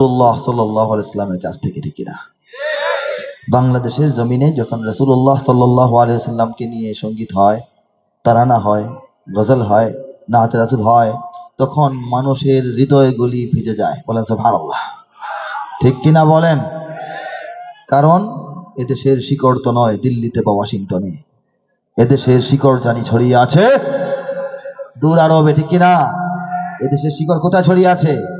রসুল্লাহ সাল্লাহ ইসলামের কাছ থেকে, ঠিক কিনা? বাংলাদেশের জমিনে যখন রসুল্লাহ সাল্লাহ আলিয়াল্লামকে নিয়ে সংগীত হয়, তারানা হয়, গজল হয়, নাচ রাসুল হয়, তখন মানুষের হৃদয়গুলি ভিজে যায়। বলেন ভার আল্লাহ ঠিক কিনা বলেন? কারণ এদেশের শিকড় তো নয় দিল্লিতে বা ওয়াশিংটনে। এদেশের শিকড় জানি ছড়িয়ে আছে। দূর আরবে, ঠিক কিনা? এদেশের শিকড় কোথায় ছড়িয়ে আছে?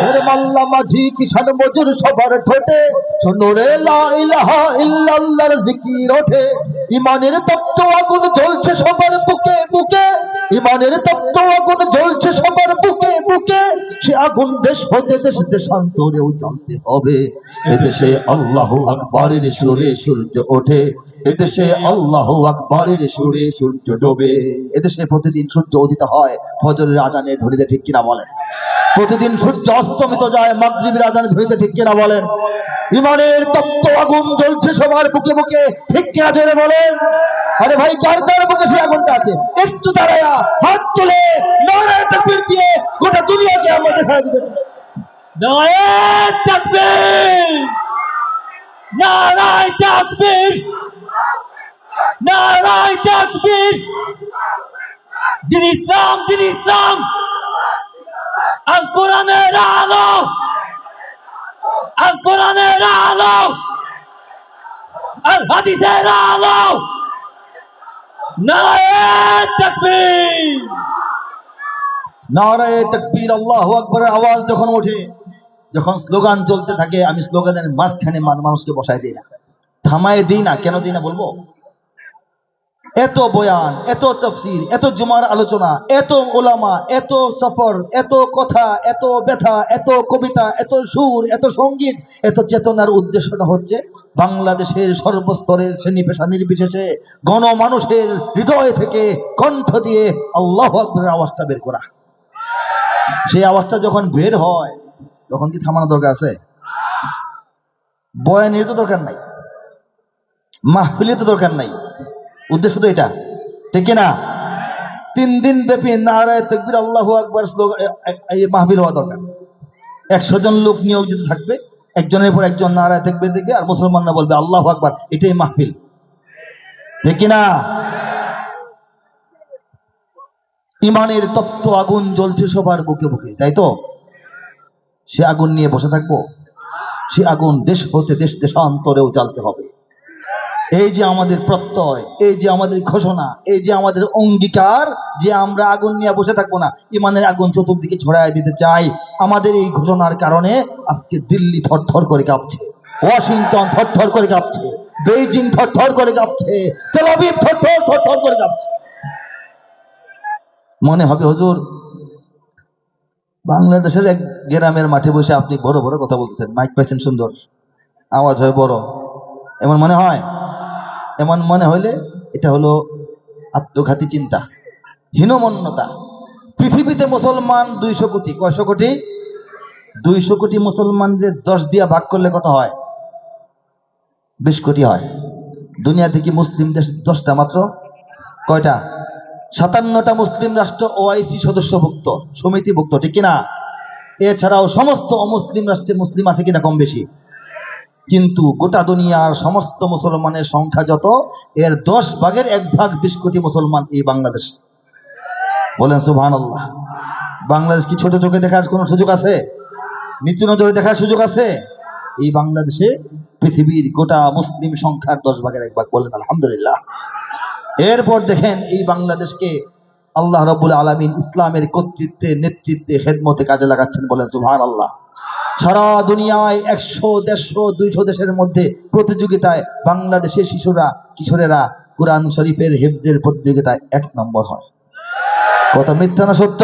মাল্লা মাঝি কিষান মজুর সবার ঠোঁটে। ইল্লাল্লাহর জিকির ওঠে। ইমানের আগুন জ্বলছে সবার বুকে বুকে। ইমানের আগুন জ্বলছে সবার বুকে বুকে। সে আগুন দেশ হতে দেশ দেশান্তরেও হবে। এদেশে আল্লাহ আকবরের সুরে সূর্য ওঠে। এদেশে আল্লাহ আকবরের সুরে সূর্য ডোবে। এদেশে প্রতিদিন সূর্য উদিত হয়। ফজরের আজানের ধরিতে ঠিক কিনা বলেন? প্রতিদিন সূর্য অস্তমিত যায়, মাগরিবের আজানে ধরিতে ঠিক কিনা বলেন? ইমানের তপ্ত আগুন জ্বলছে সবার বুকে বুকে, ঠিক কিনা ধরে বলেন? আরে ভাই, যার যার বুকে সেই আগুনটা আছে, একটু দাঁড়ায়া, হাত তুলে নারায় তাকবীর দিয়ে গোটা দুনিয়াকে আমরা দেখায় দিবে। নারায়ণ তাকবীর! নারায়ণ তাকবীর! নারায়ণ তাকবীর! দিন ইসলাম দিন ইসলাম! আল কোরআনের আলো আল কোরআনের আলো আল হাদিসের আলো নারায় আল্লাহ আকবরের আওয়াজ যখন ওঠে, যখন স্লোগান চলতে থাকে, আমি স্লোগানের মাঝখানে মানুষকে বসাই দিই না। থামায় দিই না, কেন দিই না বলব? এত বয়ান, এত তফসির, এত জুমার আলোচনা, এত ওলামা, এত সফর, এত কথা, এত ব্যথা, এত কবিতা, এত সুর, এত সংগীত, এত চেতনার উদ্দেশ্যটা হচ্ছে বাংলাদেশের সর্বস্তরের শ্রেণি পেশা নির্বিশেষে গণমানুষের হৃদয় থেকে কণ্ঠ দিয়ে আল্লাহ আকবরের আওয়াজটা বের করা। সেই আওয়াজটা যখন বের হয়, তখন কি থামানো দরকার আছে? বয়ানের তো দরকার নাই। মাহফিলের তো দরকার নাই। উদ্দেশ্য তো এটা। ঠিক না তিন দিন ব্যাপী নারায় তকবির, আল্লাহ আকবর এই হওয়া দরকার। একশো জন লোক নিয়োজিত থাকবে, একজনের পর একজন নারায় থাকবে দেখবে, আর মুসলমানরা বলবে, আল্লাহ আকবর, এটাই মাহফিল। ঠিক না ইমানের তপ্ত আগুন জ্বলছে সবার বুকে বুকে, তাই তো? সে আগুন নিয়ে বসে থাকব। সে আগুন দেশ হতে দেশ দেশান্তরেও জ্বালতে হবে। এই যে আমাদের প্রত্যয়, এই যে আমাদের ঘোষণা, এই যে আমাদের অঙ্গীকার, যে আমরা আগুন নিয়ে বসে থাকব না, ইমানের আগুন চতুর্দিকে ছড়ায় দিতে চাই, আমাদের এই ঘোষণার কারণে আজকে দিল্লি থরথর করে কাঁপছে, ওয়াশিংটন থরথর করে কাঁপছে, বেইজিং থরথর করে কাঁপছে, তেল আবিব থরথর থরথর করে কাঁপছে। মনে হবে, হুজুর, বাংলাদেশের এক গ্রামের মাঠে বসে আপনি বড় বড় কথা বলতেছেন, মাইক পাইছেন সুন্দর, আওয়াজ হয় বড়, এমন মনে হয়? এমন মনে হইলে এটা হলো আত্মঘাতী চিন্তা, হীনমন্যতা। পৃথিবীতে মুসলমান দুইশো কোটি, কয়শো কোটি? দুইশো কোটি মুসলমানদের দশ দিয়া ভাগ করলে কত হয়? বিশ কোটি হয়। দুনিয়া থেকে মুসলিম দেশ দশটা মাত্র? কয়টা? সাতান্নটা মুসলিম রাষ্ট্র ওআইসি সদস্যভুক্ত, সমিতিভুক্ত, ঠিক কিনা? এছাড়াও সমস্ত অমুসলিম রাষ্ট্রে মুসলিম আছে কিনা কম বেশি? কিন্তু গোটা দুনিয়ার সমস্ত মুসলমানের সংখ্যা যত, এর দশ ভাগের এক ভাগ বিশ কোটি মুসলমান এই বাংলাদেশ। বলেন সুবহান আল্লাহ বাংলাদেশ কি ছোট চোখে দেখার কোনো সুযোগ আছে? নিচু নজরে দেখার সুযোগ আছে? এই বাংলাদেশে পৃথিবীর গোটা মুসলিম সংখ্যার দশ ভাগের এক ভাগ। বলেন আলহামদুলিল্লাহ। এরপর দেখেন এই বাংলাদেশকে আল্লাহ রবুল আলমিন ইসলামের কর্তৃত্বে, নেতৃত্বে হেদমতে কাজে লাগাচ্ছেন। বলেন সুবহান আল্লাহ সারা দুনিয়ায় একশো, দেড়শো, দুইশো দেশের মধ্যে প্রতিযোগিতায় বাংলাদেশের শিশুরা, কিশোরেরা কোরআন শরীফের হেফজের প্রতিযোগিতায় এক নম্বর হয়। কথা মিথ্যা না সত্য?